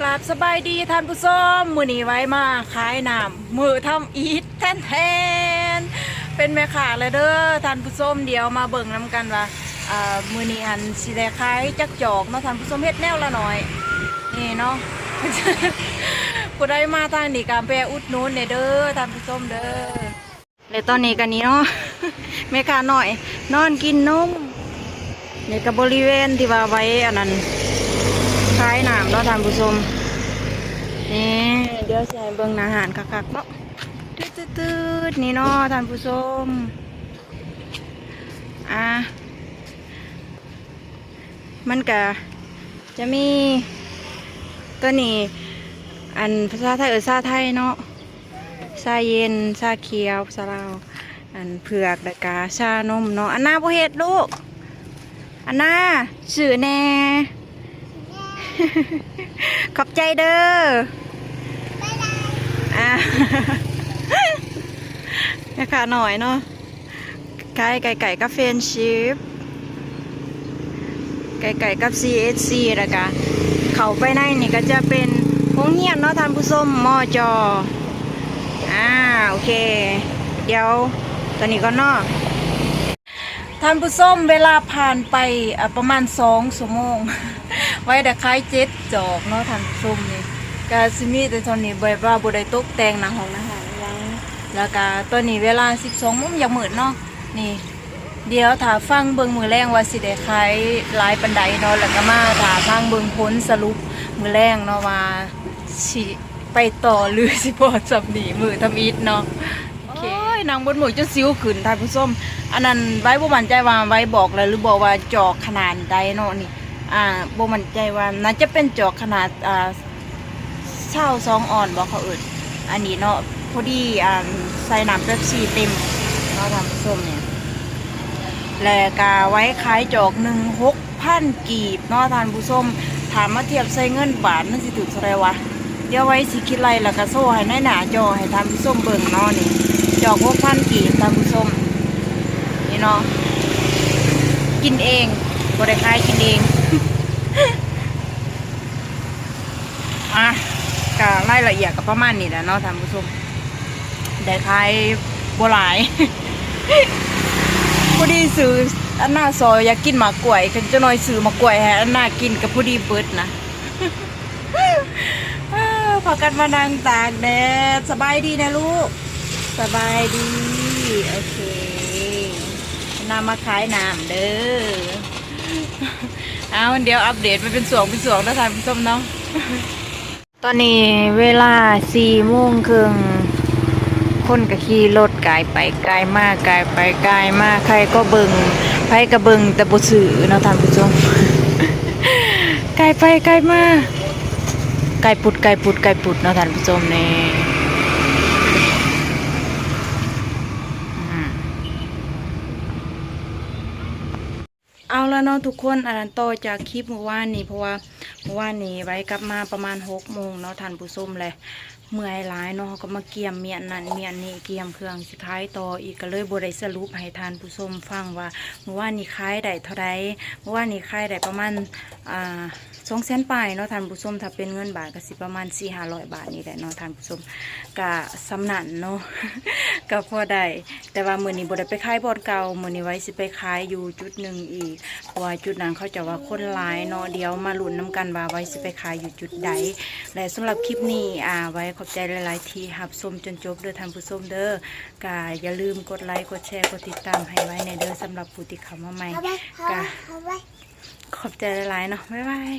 กราบสบายดีท่านผู้ชมมือนี้ไว้มาขายน้ำมือทำอีทแทนแทนเป็นแม่ค้าเลยเด้อท่านผู้ชมเดี๋ยวมาเบิ่งน้ำกันว่ามือนี้อันสิได้ขายจักจอกเนาะท่านผู้ชมเฮ็ดแนวละหน่อยนี่เนาะผู้ใดมาทางนี้ก็แปรอุดหนุนเนี่ยเด้อท่านผู้ชมเด้อและตอนนี้กันนี้เนาะแม่ค้าหน่อย นอนกินนมนี่ก็บริเวณที่ว่าไว้อันนั้น ขายน้ำเนาะท่านผู้ชมนี่เดี๋ยวสิให้เบิ่งอาหารคักๆเนาะตืดๆนี่เนาะท่านผู้ชมอะมันก็จะมีตัวนี้อันภาษาไทยเออซาไทยเนาะชาเย็นชาเขียวชาลาวอันเผือกแล้วก็ชานมเนาะอันน่าบ่เฮ็ดลูกอันนาชื่อแน่ ขอบใจเด้ออะแม่ค้าหน่อยเนาะไก่ไก่ไก่กับเฟรนชิพไก่ไก่กับ CSC แล้วก็เข้าไปในนี่ก็จะเป็นโรงเรียนเนาะท่านผู้ชมมอจออ่าโอเค เดี๋ยวตอนนี้ก็เนาะ ท่านผู้ชมเวลาผ่านไปประมาณสองชั่วโมง ไว้แต่คล้ายเจ็ดจอกเนาะท่านผู้ชมนี่ก็สิมีแต่ตอนนี้แบบว่าบุได้ตกแต่งหนังของอาหารยังแล้วก็ตอนนี้เวลาสิบสองโมงอยากมืดเนาะนี่ เดี๋ยวถ้าฟังเบิงมือแรงว่าสิได้ขายลายปันไดเนาะแล้วก็มาถ้าฟังเบิ่งผลสรุปมือแรงเนาะว่าสิไปต่อหรือสิพอจับหนีมือทำอีทเนาะ นางบนหมูจะซิ้วขึ้นทานผู้ชมอันนั้นไว้บ่มั่นใจว่าไว้บอกเลยหรือบอกว่าจอกขนาดใดเนาะนี่ อ่าบ่มั่นใจว่าน่าจะเป็นจอกขนาดอ่าเช่าซองอ่อนบอกเขาเอิดอันนี้เนาะพอดีอ่าใส่น้ำเป๊ปซี่เต็มเนาะทานผู้ชมเนี่ยแล้วก็ไว้ขายจอกหนึ่งหกพันกีบเนาะทานผู้ชมถามมาเทียบใส่เงินบาทมันสิถูกเท่าไรวะ เดี๋ยวไว้สิคิดไรแล้วก็โซ่ให้ในหนาจอให้ท่านผู้มเบิ่งเนาะนี่ จอกพวกพันกีบท่านผู้มนี่เนาะกินเองบริขายกินเองอะก็รายละเอียดก็ประมาณนี้แหละเนาะท่านผู้ชมได้ขายโบหลายพอดีซื้ออันหน้าซอยอยากกินหมากกล้วยกันจะน้อยซื้อหมากกล้วยให้อันหน้ากินกับพอดีเบิดนะ พากันมานั่งตากแดดสบายดีนะลูก สบายดี โอเคนำมาขายน้ำเด้อ เอาเดี๋ยวอัปเดตไปเป็นสวงเป็นสวงนะท่านผู้ชมเนาะ ตอนนี้เวลาสี่โมงครึ่งคนก็ขี่รถกายไปกายมากกายไปกายมากใครก็เบิงไผก็เบิงแต่บ่ซื้อเนาะท่านผู้ชมกายไปกายมา ไก่ปุดไก่ปุดไก่ปุดเนาะท่านผู้ชมนี่อืม เอาแล้วเนาะทุกคนอันนั้นต่อจากคลิปเมื่อวานนี้เพราะว่าเมื่อวานนี้ไว้กลับมาประมาณหกโมงเนาะท่านผู้ชมเลยเมื่อยหลายเนาะเขาก็มาเกี่ยมเมียนนั่นเมียนนี่เกี่ยมเครื่องสิขายต่ออีกก็เลยบได้สรุปให้ทานผู้ชมฟังว่าเมื่อวานนี้ขายได้เท่าไรเมื่อวานนี้ขายได้ประมาณอ่าสองแสนปลายเนาะทานผู้ชมถ้าเป็นเงินบาทก็สิประมาณสี่ห้าร้อยบาทนี่แหละเนาะทานผู้ชมกะสำนันเนาะก็พอได้ แต่ว่ามือนี้บ่ได้ไปขายบอนเก่ามือนี้ไว้สิไปขายอยู่จุดหนึ่งอีกเพราะว่าจุดนั้นเขาจะว่าคนหลายเนาะเดี๋ยวมาลุ้นน้กันว่าไว้สิไปขายอยู่จุดใดและสำหรับคลิปนี้อ่าไว้ขอบใจหลาย ๆ ที่รับชมจนจบเด้อท่านผู้ชมเด้อกะอย่าลืมกดไลค์กดแชร์กดติดตามให้ไว้ในเด้อสำหรับผู้ที่เข้ามาใหม่เอาไว้เอาไว้เอาไว้ขอบใจหลาย ๆ เนาะบ๊ายบาย